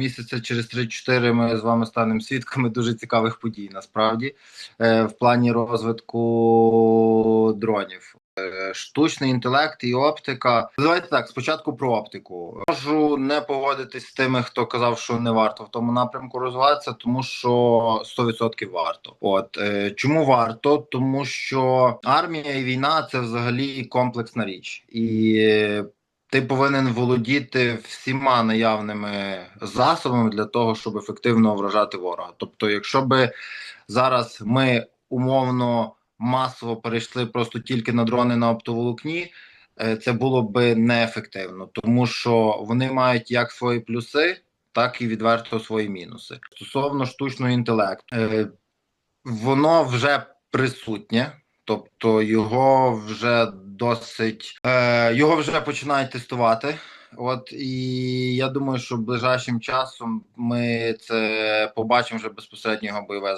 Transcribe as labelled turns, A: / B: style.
A: місяця через 3-4 ми з вами станемо свідками дуже цікавих подій. Насправді, е, в плані розвитку дронів. Е, Штучний інтелект і оптика. Давайте так. Спочатку про оптику. Можу не погодитись з тими, хто казав, що не варто в тому напрямку розвиватися, тому що 100% варто. От е, чому варто? Тому що армія і війна це взагалі комплексна річ, і ти повинен володіти всіма наявними засобами для того, щоб ефективно вражати ворога. Тобто, якщо би зараз ми умовно масово перейшли просто тільки на дрони на оптоволокні, е, це було би неефективно, тому що вони мають як свої плюси, так і відверто свої мінуси. Стосовно штучного інтелекту, е, воно вже присутнє. Тобто його вже досить е, його вже починають тестувати. От і я думаю, що ближайшим часом ми це побачимо вже безпосередньо його бойове.